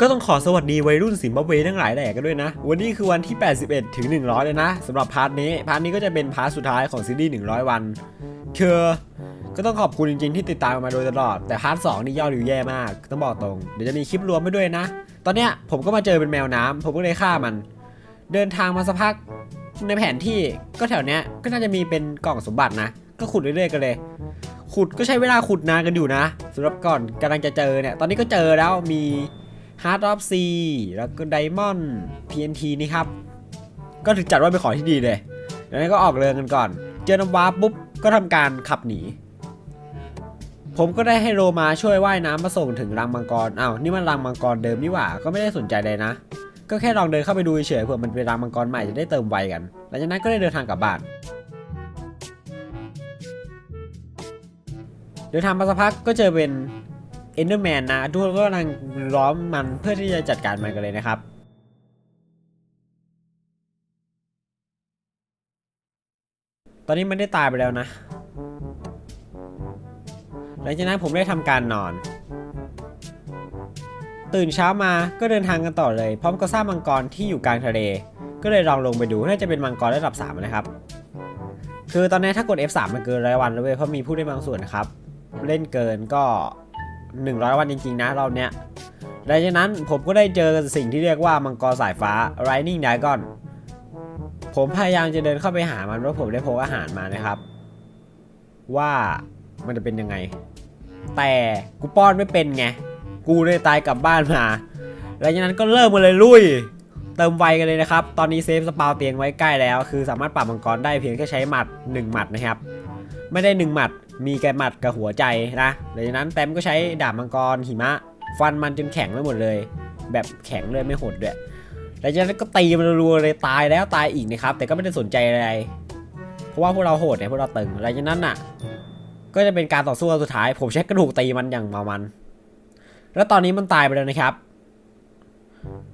ก็ต้องขอสวัสดีวัยรุ่นสิมบับเวทั้งหลายแหล่กันด้วยนะ วันนี้คือวันที่ 81 ถึง 100 เลยนะสำหรับพาร์ทนี้ พาร์ทนี้ก็จะเป็นพาร์ทสุดท้ายของซีรีส์100 วันคือก็ต้องขอบคุณจริงๆที่ติดตามมาโดยตลอด แต่พาร์ท2นี่ยอดวิวแย่มาก ต้องบอกตรง เดี๋ยวจะมีคลิปรวมไปด้วยนะ ตอนเนี้ยผมก็มาเจอเป็นแมวน้ำผมก็เลยฆ่ามัน เดินทางมาสักพักในแผนที่ก็แถวเนี้ยก็น่าจะมีเป็นกล่องสมบัตินะ ก็ขุดเรื่อยๆกันเลย ขุดก็ใช้เวลาขุดนานกันอยู่นะสำหรับก่อนกำลังจะเจอเนี่ย ตอนนี้ก็เจอแล้วมี Heart of Sea แล้วก็ Diamond TNT นี่ครับ ก็ถึงจัดว่าเป็นของที่ดีเลยดังนั้นก็ออกเรือกันก่อน เจอน้ำว้าปุ๊บ ก็ทำการขับหนี ผมก็ได้ให้โรมาช่วยว่ายน้ำมาส่งถึงรังมังกรอ้าวนี่มันรังมังกรเดิมนี่หว่า ก็ไม่ได้สนใจเลยนะ ก็แค่ลองเดินเข้าไปดูเฉยๆเผื่อมันเป็นรังมังกรใหม่จะได้เติมไวกันหลังจากนั้นก็ได้เดินทางกลับบ้านเดินทางมาสักพักก็เจอเป็น อนเดอร์แมนนะทุกคนก็กำลังล้อมมันเพื่อที่จะจัดการมันกันเลยนะครับตอนนี้มันได้ตายไปแล้วนะ หลังจากนั้นผมได้ทำการนอน ตื่นเช้ามาก็เดินทางกันต่อเลย พร้อมกับสร้างมังกรที่อยู่กลางทะเล ก็เลยลองลงไปดูน่าจะเป็นมังกรระดับ 3 นะครับ คือตอนนี้ถ้ากด F3 มันเกินร้อยวันแล้วเว้ยเพราะมีผู้ได้บางส่วนนะครับ เล่นเกินก็ 100 วันจริงๆนะรอบเนี้ยหลังนั้นผมก็ได้เจอสิ่งที่เรียกว่ามังกรสายฟ้า Lightning Dragon ผมพยายามจะเดินเข้าไปหามันเพราะผมได้พกอาหารมานะครับ ว่ามันจะเป็นยังไง แต่กูป้อนไม่เป็นไง กูเลยตายกลับบ้านมาหลังจากนั้นก็เริ่มมาเลยลุย เติมไวกันเลยนะครับ ตอนนี้เซฟสปาวเตียงไว้ใกล้แล้ว คือสามารถปรับมังกรได้เพียงแค่ใช้หมัด 1 หมัดนะครับ ไม่ได้ 1 หมัด มีแค่หมัดกับหัวใจนะหลังจากนั้นแต้มก็ใช้ดาบมังกรหิมะ ฟันมันจนแข็งไปหมดเลย แบบแข็งเลยไม่หดด้วยหลังจากนั้นก็ตีมันรัวเลยตายแล้วตายอีกนะครับ แต่ก็ไม่ได้สนใจอะไรเพราะว่าพวกเราโหดเนี่ยพวกเราตึงหลังจากนั้นน่ะ ก็จะเป็นการต่อสู้สุดท้าย ผมใช้กระดูกตีมันอย่างเมามัน แล้วตอนนี้มันตายไปแล้วนะครับ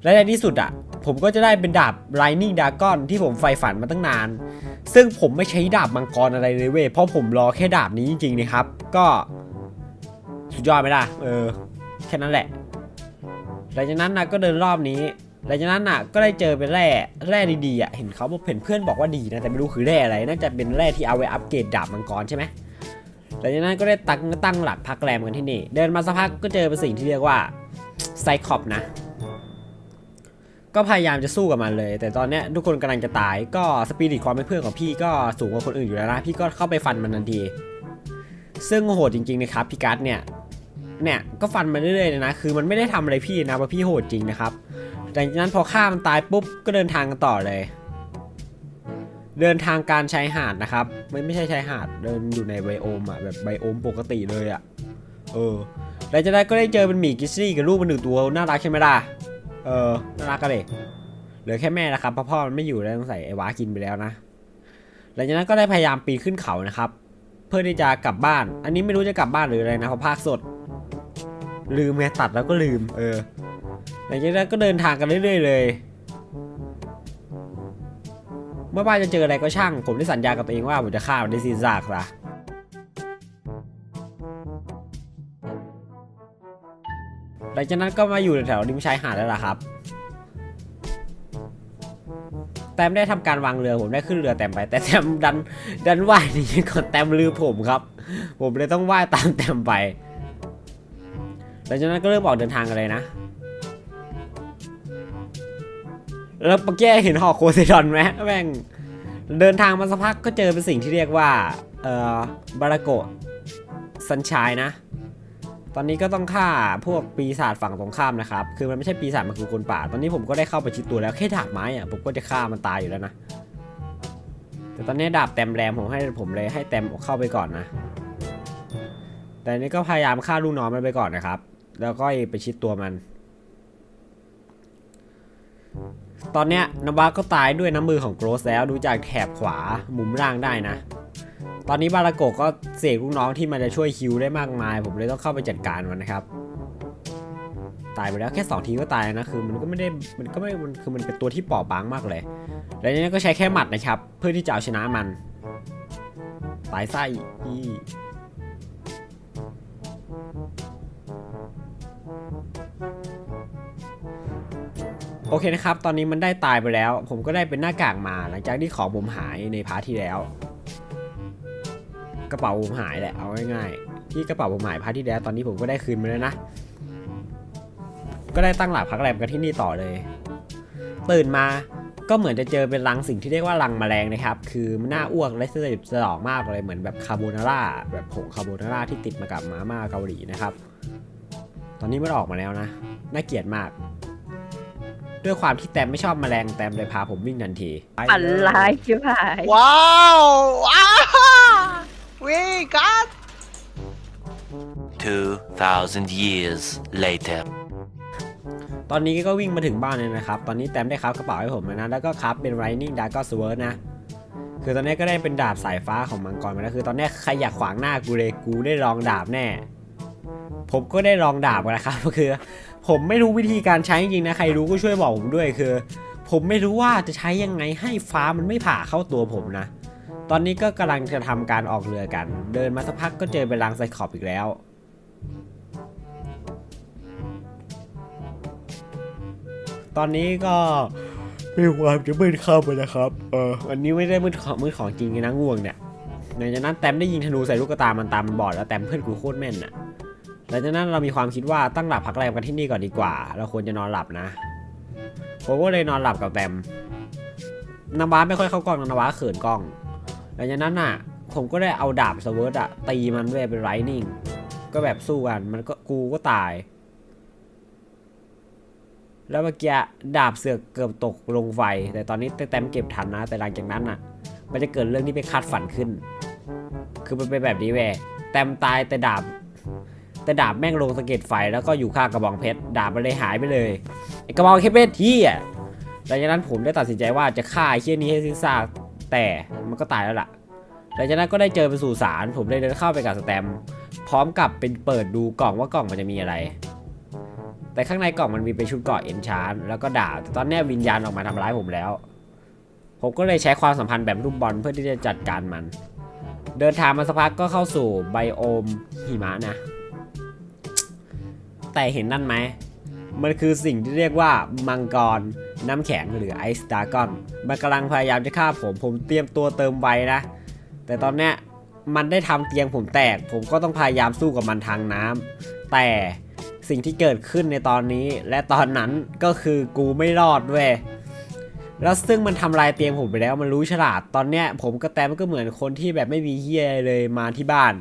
และในที่สุดอะ ผมก็จะได้เป็นดาบ Lightning Dragon ที่ผมใฝ่ฝันมาตั้งนาน ซึ่งผมไม่ใช้ดาบมังกรอะไรเลยเว้ยเพราะผมรอแค่ดาบนี้จริงๆนะครับ ก็สุดยอดไหมล่ะเออแค่นั้นแหละหลังจากนั้นนะก็เดินรอบนี้หลังจากนั้นน่ะก็ได้เจอเป็นแร่แร่ดีๆอะเห็นเขาบอกเห็นเพื่อนบอกว่าดีนะแต่ไม่รู้คือแร่อะไรน่าจะเป็นแร่ที่เอาไว้อัปเกรดดาบมังกรใช่ไหมหลังจากนั้นก็ได้ตั้งตั้งหลักพักแรมกันที่นี่ เดินมาสักพักก็เจอเป็นสิ่งที่เรียกว่าไซคอปนะ ก็พยายามจะสู้กับมันเลย แต่ตอนเนี้ยทุกคนกำลังจะตายก็สปีริตความเป็นเพื่อนของพี่ก็สูงกว่าคนอื่นอยู่แล้วนะพี่ก็เข้าไปฟันมันทันทีซึ่งโหดจริงๆนะครับพี่กัสเนี่ยเนี่ยก็ฟันมันเรื่อยๆเลยนะคือมันไม่ได้ทำอะไรพี่นะเพราะพี่โหดจริงนะครับหลังจากนั้นพอฆ่ามันตายปุ๊บก็เดินทางกันต่อเลย เดินทางการชายหาดนะครับ ไม่ไม่ใช่ชายหาดเดินอยู่ในไบโอมอะแบบไบโอมปกติเลยอะเออหลังจากนั้ก็ได้เจอเป็นหมีกิซซี่กับลูกมันหนึ่งตัวน่ารักใช่ไหมล่ะ เออน่ารักกันเลยเหลือแค่แม่นะครับเพราะพ่อมันไม่อยู่แล้วต้องใส่ไอ้วากินไปแล้วนะหลังจากนั้นก็ได้พยายามปีนขึ้นเขานะครับ เพื่อที่จะกลับบ้าน อันนี้ไม่รู้จะกลับบ้านหรืออะไรนะเพราะภาคสด ลืมไงตัดแล้วก็ลืม เออหลังจากนั้นก็เดินทางกันเรื่อยๆเลยเมื่อบ้านจะเจออะไรก็ช่าง ผมได้สัญญากับตัวเองว่าผมจะฆ่ามันได้สิ้นซากซะ หลังจากนั้นก็มาอยู่แถวริมชายหาดแล้วล่ะครับ แต้มได้ทำการวางเรือผมได้ขึ้นเรือแต้มไป แต่แต้มดันดันว่ายหนีก่อนแต้มลืมผมครับ ผมเลยต้องว่ายตามแต้มไป หลังจากนั้นก็เริ่มออกเดินทางกันเลยนะ แล้วปะแก้เห็นหอโคเซดอนไหมแม่งเดินทางมาสักพักก็เจอเป็นสิ่งที่เรียกว่า เอ่อบาราโกสันชายนะ ตอนนี้ก็ต้องฆ่าพวกปีศาจฝั่งตรงข้ามนะครับ คือมันไม่ใช่ปีศาจมันคือคนป่า ตอนนี้ผมก็ได้เข้าไปชิดตัวแล้วแค่ดาบไม้อะผมก็จะฆ่ามันตายอยู่แล้วนะ แต่ตอนนี้ดาบแต้มแรมผมให้ผมเลยให้แต้มเข้าไปก่อนนะ แต่นนี้ก็พยายามฆ่าลูกน้องมันไปก่อนนะครับ แล้วก็ไปชิดตัวมัน ตอนเนี้ยนวาก็ตายด้วยน้ำมือของโกรสแล้วดูจากแถบขวามุมล่างได้นะ ตอนนี้บาราโกก็เสกลูกน้องที่มันจะช่วยคิวได้มากมาย ผมเลยต้องเข้าไปจัดการมันนะครับ ตายไปแล้วแค่สองทีก็ตายนะคือมันก็ไม่ได้มันก็ไม่มันคือมันเป็นตัวที่เปราะบางมากเลย แล้วนี้ก็ใช้แค่หมัดนะครับ เพื่อที่จะเอาชนะมัน ตายไส้อีโอเคนะครับ ตอนนี้มันได้ตายไปแล้ว ผมก็ได้เป็นหน้ากากมาหลังจากที่ของผมหายในพาร์ทที่แล้ว กระเป๋าผมหายแหละเอาง่ายๆที่กระเป๋าผมหายพาร์ทที่แล้วตอนนี้ผมก็ได้คืนมาแล้วนะ ก็ได้ตั้งหลักพักแรมกันที่นี่ต่อเลย ตื่นมาก็เหมือนจะเจอเป็นรังสิ่งที่เรียกว่ารังแมลงนะครับ คือมันน่าอ้วกและสยดสยองมากเลยเหมือนแบบคาโบนาร่าแบบผงคาโบนาร่าที่ติดมากับมาม่าเกาหลีนะครับ ตอนนี้มันออกมาแล้วนะ น่าเกลียดมาก ด้วยความที่แต้มไม่ชอบแมลงแต้มเลยพาผมวิ่งทันทีปั่นลายชิบหายว้าวว้าว วิกัส2,000 years later. ตอนนี้ก็วิ่งมาถึงบ้านเลยนะครับ ตอนนี้แต้มได้ครับกระเป๋าให้ผมแล้วนะ แล้วก็ครับเป็น Lightning d a r k Sword นะ คือตอนนี้ก็ได้เป็นดาบสายฟ้าของมังกรมาแล้ว คือตอนนี้ใครอยากขวางหน้ากูเลย กูได้ลองดาบแน่ ผมก็ได้ลองดาบกันนะครับ ก็คือ ผมไม่รู้วิธีการใช้จริงๆนะ ใครรู้ก็ช่วยบอกผมด้วย คือ ผมไม่รู้ว่าจะใช้ยังไงให้ฟ้ามันไม่ผ่าเข้าตัวผมนะ ตอนนี้ก็กำลังจะทำการออกเรือกัน เดินมาสักพักก็เจอเป็นรังไซคอปอีกแล้ว ตอนนี้ก็มีความจะมืดเข้าไปนะครับ เออวันนี้ไม่ได้มืดของมืดของจริงนะง่วงเนี่ยหลังจากนั้นแต้มได้ยิงธนูใส่ลูกกระตามันตามมันบอดแล้วแต้มเพื่อนกูโคตรแม่นน่ะหลังจากนั้นเรามีความคิดว่าตั้งหลับพักแรมกันที่นี่ก่อนดีกว่า เราควรจะนอนหลับนะผมก็เลยนอนหลับกับแต้มนาวาไม่ค่อยเข้ากล้องนะนาวาเขินกล้อง หลังจากนั้นน่ะ ผมก็ได้เอาดาบสเวิร์ดอะตีมันด้วยเป็นไรนิ่ง ก็แบบสู้กัน มันก็กูก็ตาย แล้วเมื่อกี้ดาบเสือกเกือบตกลงไฟ แต่ตอนนี้แต้มเก็บทันนะ แต่หลังจากนั้นน่ะ มันจะเกิดเรื่องที่ไปคาดฝันขึ้น คือมันเป็นแบบนี้แหวแต้มตายแต่ดาบแต่ดาบแม่งลงสะเก็ดไฟแล้วก็อยู่ข้างกระบองเพชรดาบมันเลยหายไปเลยไอกระบองเพชรที่อะหลังจากนั้นผมได้ตัดสินใจว่าจะฆ่าไอ้เชี่ยนี้ให้สิ้นซาก แต่มันก็ตายแล้วล่ะหลังจากนั้นก็ได้เจอเป็นสู่สารผมเลยเดินเข้าไปกับสแตมพร้อมกับเป็นเปิดดูกล่องว่ากล่องมันจะมีอะไร แต่ข้างในกล่องมันมีเป็นชุดเกราะเอ็นชานแล้วก็ดาบแต่ตอนนี้วิญญาณออกมาทำร้ายผมแล้ว ผมก็เลยใช้ความสัมพันธ์แบบลูกบอลเพื่อที่จะจัดการมัน เดินทางมาสักพักก็เข้าสู่ไบโอมหิมะนะ แต่เห็นนั่นไหม มันคือสิ่งที่เรียกว่ามังกร น้ำแข็งหรือไอซ์ดากอนมันกำลังพยายามจะฆ่าผมผมเตรียมตัวเติมไว้นะ แต่ตอนเนี้ยมันได้ทำเตียงผมแตก ผมก็ต้องพยายามสู้กับมันทางน้ำแต่สิ่งที่เกิดขึ้นในตอนนี้และตอนนั้นก็คือกูไม่รอดเว้ยแล้วซึ่งมันทำลายเตียงผมไปแล้วมันรู้ฉลาดตอนเนี้ยผมกับแตมก็เหมือนคนที่แบบไม่มีเฮียเลยมาที่บ้าน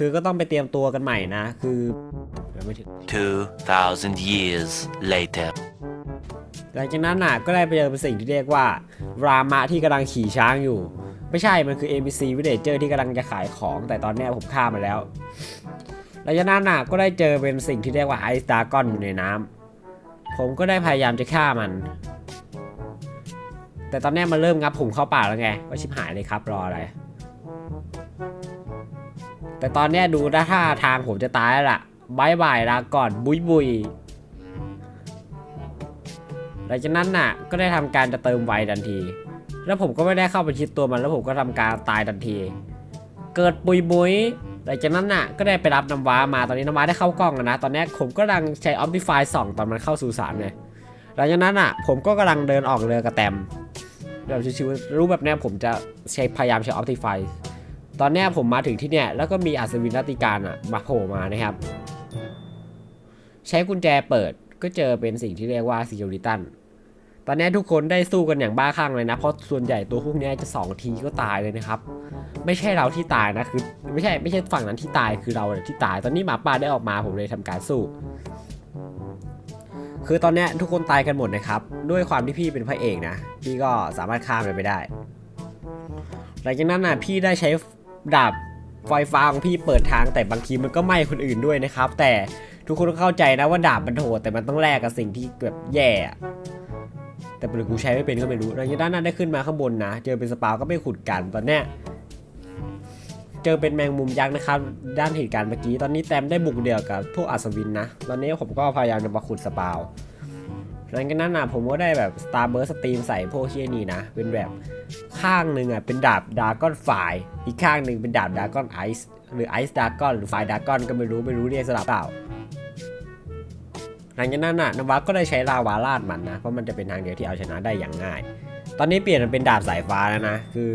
คือก็ต้องไปเตรียมตัวกันใหม่นะ คือยังไม่ถึง2,000 years later. หลังจากนั้นน่ะก็ได้ไปเจอเป็นสิ่งที่เรียกว่า รามะที่กำลังขี่ช้างอยู่ ไม่ใช่มันคือ NPC Villager ที่กำลังจะขายของ แต่ตอนเนี้ยผมฆ่ามาแล้วหลังจากนั้นน่ะก็ได้เจอเป็นสิ่งที่เรียกว่าไอซ์ดากอนอยู่ในน้ำผมก็ได้พยายามจะฆ่ามัน แต่ตอนเนี้ยมันเริ่มงับผมเข้าป่าแล้วไงก็ชิบหายเลยครับรออะไร แต่ตอนเนี้ยดูนะท่าทางผมจะตายแล้วล่ะบายบายลาก่อนบุยบุยหลังจากนั้นน่ะ ก็ได้ทำการจะเติมไวทันที แล้วผมก็ไม่ได้เข้าไปชิดตัวมัน แล้วผมก็ทำการตายทันที เกิดปุยบุยหลังจากนั้นน่ะ ก็ได้ไปรับน้ำว้ามาตอนนี้น้ำว้าได้เข้ากล้องแล้วนะ ตอนนี้ผมก็กำลังใช้ Optify ส่องตอนมันเข้าสู่สารเลยหลังจากนั้นน่ะ ผมก็กำลังเดินออกเรือกระแตมแบบชิวๆรู้แบบเนี้ยผมจะใช้พยายามใช้ Optify ต ตอนนี้ผมมาถึงที่เนี่ยแล้วก็มีอัศวินรัติการอะมาโผล่มานะครับ ใช้กุญแจเปิดก็เจอเป็นสิ่งที่เรียกว่าซิ c ริตันตอนนี้ทุกคนได้สู้กันอย่างบ้าคลั่งเลยนะ เพราะส่วนใหญ่ตัวพวกนี้จะ 2 ทีก็ตายเลยนะครับ ไม่ใช่เราที่ตายนะคือไม่ใช่ไม่ใช่ฝั่งนั้นที่ตายคือเราที่ตาย ตอนนี้หมาป่าได้ออกมาผมเลยทำการสู้ คือตอนนี้ทุกคนตายกันหมดนะครับ ด้วยความที่พี่เป็นพระเอกนะ พี่ก็สามารถข้ามไปได้หลังจากนั้นน่ะพี่ได้ใช้ ดาบไฟฟ้าของพี่เปิดทางแต่บางทีมันก็ไหม้คนอื่นด้วยนะครับ แต่ทุกคนต้องเข้าใจนะว่าดาบมันโหดแต่มันต้องแลกกับสิ่งที่แบบแย่แต่ป็นกูใช้ไม่เป็นก็ไม่รู้หลังจากนั้นน่ะได้ขึ้นมาข้างบนนะ เจอเป็นสปาวก็ไม่ขุดกันตอนเนี้ยเจอเป็นแมงมุมยักษ์นะครับ ด้านเหตุการณ์เมื่อกี้ ตอนนี้แต้มได้บุกเดี่ยวกับพวกอัศวินนะ ตอนนี้ผมก็พยายามจะมาขุดสปาว หลังจากนั้นน่ะผมก็ได้แบบ Star Burst Steam ใส่พวกเชี่ยนี่นะ เป็นแบบข้างหนึ่งอะเป็นดาบดาก้อนไฟอีกข้างหนึ่งเป็นดาบดาก้อนไอซ์หรือไอซ์ดาก้อนหรือไฟดาก้อนก็ไม่รู้ไม่รู้เรียกสลับเปล่า หลังจากนั้นน่ะนวัดก็ได้ใช้ลาวาลาดมันนะ เพราะมันจะเป็นทางเดียวที่เอาชนะได้อย่างง่าย ตอนนี้เปลี่ยนมันเป็นดาบสายฟ้าแล้วนะ คือ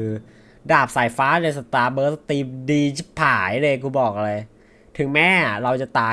ดาบสายฟ้าเลยสตาร์เบิร์สตีมดีชิบหายเลยกูบอกเลย ถึงแม้เราจะตาย